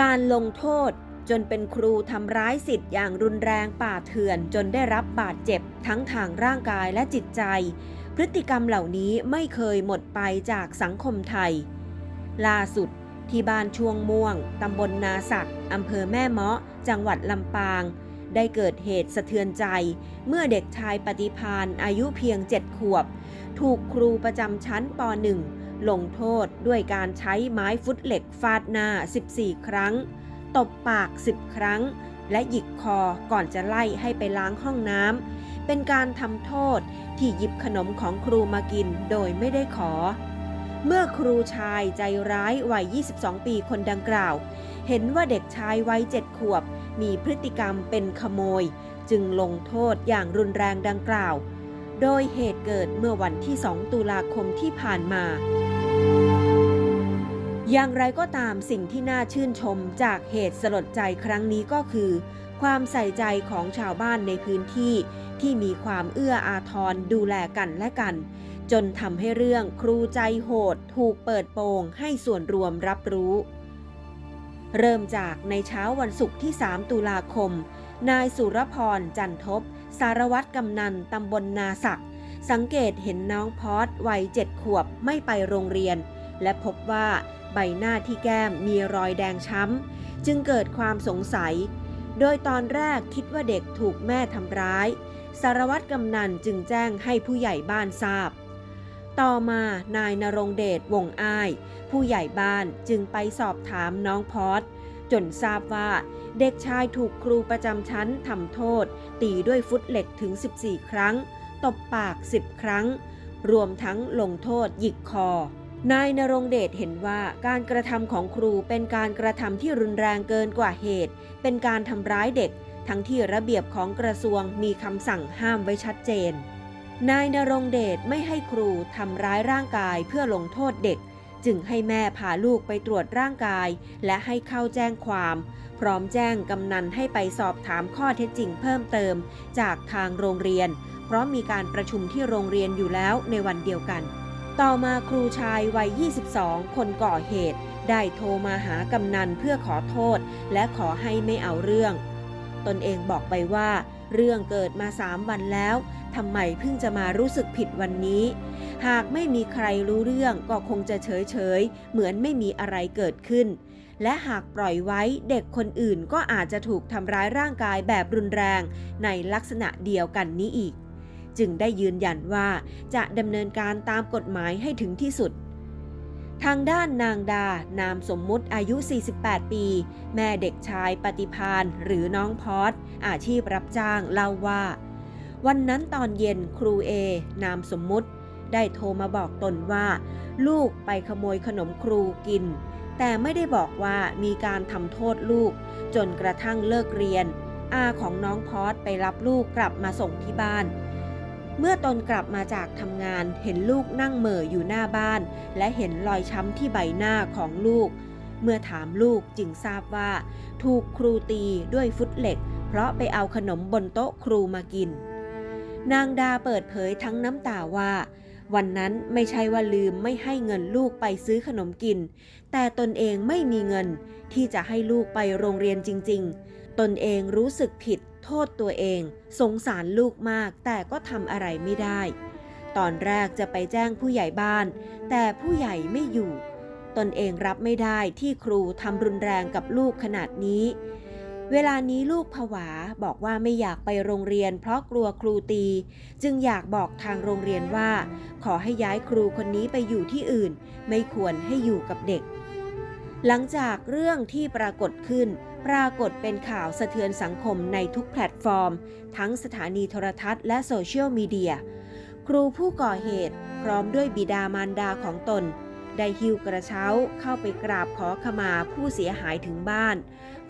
การลงโทษจนเป็นครูทำร้ายสิทธิ์อย่างรุนแรงป่าเถื่อนจนได้รับบาดเจ็บทั้งทางร่างกายและจิตใจ พฤติกรรมเหล่านี้ไม่เคยหมดไปจากสังคมไทย ล่าสุดที่บ้านช่วงม่วง ตำบลนาศักอำเภอแม่เมาะ จังหวัดลำปาง ได้เกิดเหตุสะเทือนใจ เมื่อเด็กชายปฏิพานอายุเพียงเจ็ดขวบ ถูกครูประจำชั้นป .1 ลงโทษด้วยการใช้ไม้ฟุตเหล็กฟาดหน้า 14 ครั้ง ตบปาก 10 ครั้ง และหยิกคอก่อนจะไล่ให้ไปล้างห้องน้ำเป็นการทำโทษที่หยิบขนมของครูมากินโดยไม่ได้ขอ เมื่อครูชายใจร้ายวัย 22 ปีคนดังกล่าว เห็นว่าเด็กชายวัย 7 ขวบ มีพฤติกรรมเป็นขโมย จึงลงโทษอย่างรุนแรงดังกล่าว โดยเหตุเกิดเมื่อวันที่ 2 ตุลาคมที่ผ่านมา อย่างไรก็ตามสิ่งที่น่าชื่นชมจากเหตุสลดใจครั้งนี้ก็คือ ความใส่ใจของชาวบ้านในพื้นที่ ที่มีความเอื้ออาทรดูแลกันและกัน จนทำให้เรื่องครูใจโหด ถูกเปิดโปงให้ส่วนรวมรับรู้ เริ่มจากในเช้าวันศุกร์ที่ 3 ตุลาคม นายสุรพรจันทบ สารวัตรกำนันตำบลนาศักสังเกตเห็นน้องพอดวัยเจ็ดขวบไม่ไปโรงเรียน และพบว่าใบหน้าที่แก้มมีรอยแดงช้ำ จึงเกิดความสงสัย โดยตอนแรกคิดว่าเด็กถูกแม่ทำร้าย สารวัตรกำนันจึงแจ้งให้ผู้ใหญ่บ้านทราบ ต่อมานายนรงเดชวงอ้าย ผู้ใหญ่บ้านจึงไปสอบถามน้องพอดจนทราบว่าเด็กชายถูกครูประจำชั้นทำโทษ ตีด้วยฟุตเหล็กถึง 14 ครั้ง ตบปาก 10 ครั้ง รวมทั้งลงโทษหยิกคอ นายนรงเดชเห็นว่าการกระทำของครูเป็นการกระทำที่รุนแรงเกินกว่าเหตุ เป็นการทำร้ายเด็ก ทั้งที่ระเบียบของกระทรวงมีคำสั่งห้ามไว้ชัดเจน นายนรงเดชไม่ให้ครูทำร้ายร่างกายเพื่อลงโทษเด็ก จึงให้แม่พาลูกไปตรวจร่างกาย และให้เข้าแจ้งความ พร้อมแจ้งกำนันให้ไปสอบถามข้อเท็จจริงเพิ่มเติม จากทางโรงเรียน เพราะมีการประชุมที่โรงเรียนอยู่แล้วในวันเดียวกัน ต่อมาครูชายวัย 22 คนก่อเหตุ ได้โทรมาหากำนันเพื่อขอโทษ และขอให้ไม่เอาเรื่อง ตนเองบอกไปว่าเรื่องเกิดมาสามวันแล้ว ทำไมเพิ่งจะมารู้สึกผิดวันนี้ หากไม่มีใครรู้เรื่องก็คงจะเฉยเฉยๆเหมือนไม่มีอะไรเกิดขึ้น และหากปล่อยไว้เด็กคนอื่นก็อาจจะถูกทำร้ายร่างกายแบบรุนแรงในลักษณะเดียวกันนี้อีก จึงได้ยืนยันว่าจะดำเนินการตามกฎหมายให้ถึงที่สุดทางด้านนางดานามสมมุติอายุ 48 ปี แม่เด็กชายปฏิพานหรือน้องพอดอาชีพรับจ้างเล่าว่า วันนั้นตอนเย็นครูเอนามสมมุติ ได้โทรมาบอกตนว่า ลูกไปขโมยขนมครูกิน แต่ไม่ได้บอกว่ามีการทำโทษลูก จนกระทั่งเลิกเรียน อาของน้องพอดไปรับลูกกลับมาส่งที่บ้าน เมื่อตนกลับมาจากทำงานเห็นลูกนั่งเหม่ออยู่หน้าบ้าน และเห็นรอยช้ำที่ใบหน้าของลูกเมื่อถามลูกจึงทราบว่า ถูกครูตีด้วยฟุตเหล็ก เพราะไปเอาขนมบนโต๊ะครูมากิน นางดาเปิดเผยทั้งน้ำตาว่า วันนั้นไม่ใช่ว่าลืมไม่ให้เงินลูกไปซื้อขนมกิน แต่ตนเองไม่มีเงินที่จะให้ลูกไปโรงเรียนจริง ๆ ตนเองรู้สึกผิด โทษตัวเอง สงสารลูกมากแต่ก็ทำอะไรไม่ได้ ตอนแรกจะไปแจ้งผู้ใหญ่บ้าน แต่ผู้ใหญ่ไม่อยู่ ตนเองรับไม่ได้ที่ครูทำรุนแรงกับลูกขนาดนี้ เวลานี้ลูกผวาบอกว่าไม่อยากไปโรงเรียน เพราะกลัวครูตี จึงอยากบอกทางโรงเรียนว่า ขอให้ย้ายครูคนนี้ไปอยู่ที่อื่น ไม่ควรให้อยู่กับเด็ก หลังจากเรื่องที่ปรากฏขึ้น ปรากฏเป็นข่าวสะเทือนสังคมในทุกแพลตฟอร์ม ทั้งสถานีโทรทัศน์และโซเชียลมีเดีย ครูผู้ก่อเหตุ พร้อมด้วยบิดามารดาของตน ได้หิ้วกระเช้าเข้าไปกราบขอขมาผู้เสียหายถึงบ้าน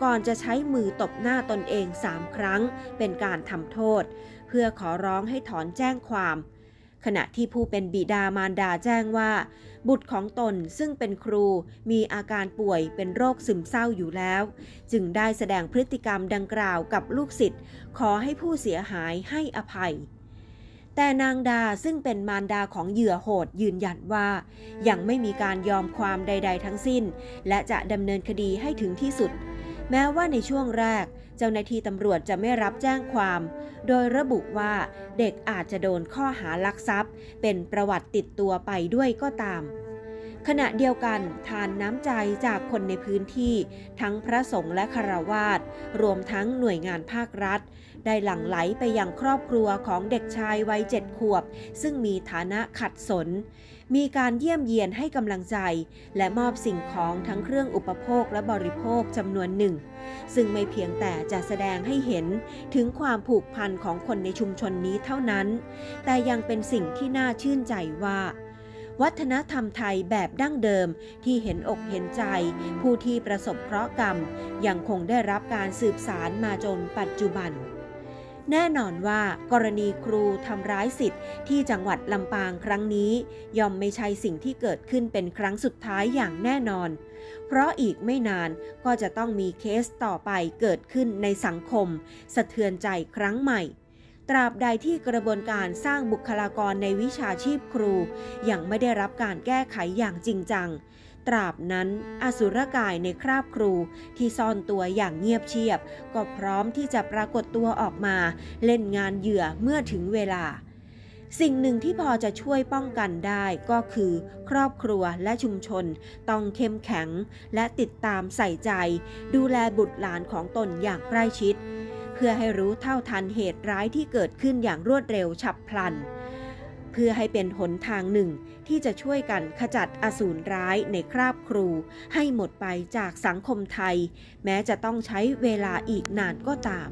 ก่อนจะใช้มือตบหน้าตนเองสามครั้ง เป็นการทำโทษ เพื่อขอร้องให้ถอนแจ้งความ ขณะที่ผู้เป็นบิดามารดาแจ้งว่า บุตรของตนซึ่งเป็นครูมีอาการป่วยเป็นโรคซึมเศร้าอยู่แล้ว จึงได้แสดงพฤติกรรมดังกล่าวกับลูกศิษย์ขอให้ผู้เสียหายให้อภัย แต่นางดาซึ่งเป็นมารดาของเหยื่อโหดยืนยันว่า ยังไม่มีการยอมความใด ๆ ทั้งสิ้น และจะดำเนินคดีให้ถึงที่สุด แม้ว่าในช่วงแรก เจ้าหน้าที่ตำรวจจะไม่รับแจ้งความ โดยระบุว่าเด็กอาจจะโดนข้อหาลักทรัพย์ เป็นประวัติติดตัวไปด้วยก็ตาม ขณะเดียวกันทานน้ำใจจากคนในพื้นที่ ทั้งพระสงฆ์และคารวาสรวมทั้งหน่วยงานภาครัฐ ได้หลั่งไหลไปยังครอบครัวของเด็กชายวัยเจ็ดขวบ ซึ่งมีฐานะขัดสน มีการเยี่ยมเยียนให้กำลังใจ และมอบสิ่งของทั้งเครื่องอุปโภคและบริโภคจำนวนหนึ่ง ซึ่งไม่เพียงแต่จะแสดงให้เห็นถึงความผูกพันของคนในชุมชนนี้เท่านั้น แต่ยังเป็นสิ่งที่น่าชื่นใจว่า วัฒนธรรมไทยแบบดั้งเดิมที่เห็นอกเห็นใจ ผู้ที่ประสบเคราะห์กรรม ยังคงได้รับการสืบสารมาจนปัจจุบันแน่นอนว่ากรณีครูทำร้ายสิทธิ์ที่จังหวัดลำปางครั้งนี้ ย่อมไม่ใช่สิ่งที่เกิดขึ้นเป็นครั้งสุดท้ายอย่างแน่นอน เพราะอีกไม่นานก็จะต้องมีเคสต่อไปเกิดขึ้นในสังคม สะเทือนใจครั้งใหม่ ตราบใดที่กระบวนการสร้างบุคลากรในวิชาชีพครู ยังไม่ได้รับการแก้ไขอย่างจริงจัง ตราบนั้นอสุรกายในคราบครูที่ซ่อนตัวอย่างเงียบเชียบ ก็พร้อมที่จะปรากฏตัวออกมา เล่นงานเหยื่อเมื่อถึงเวลาสิ่งหนึ่งที่พอจะช่วยป้องกันได้ก็คือ ครอบครัวและชุมชน ต้องเข้มแข็ง และติดตามใส่ใจ ดูแลบุตรหลานของตนอย่างใกล้ชิด เพื่อให้รู้เท่าทันเหตุร้ายที่เกิดขึ้นอย่างรวดเร็วฉับพลัน เพื่อให้เป็นหนทางหนึ่งที่จะช่วยกันขจัดอสูรร้ายในคราบครู ให้หมดไปจากสังคมไทย แม้จะต้องใช้เวลาอีกนานก็ตาม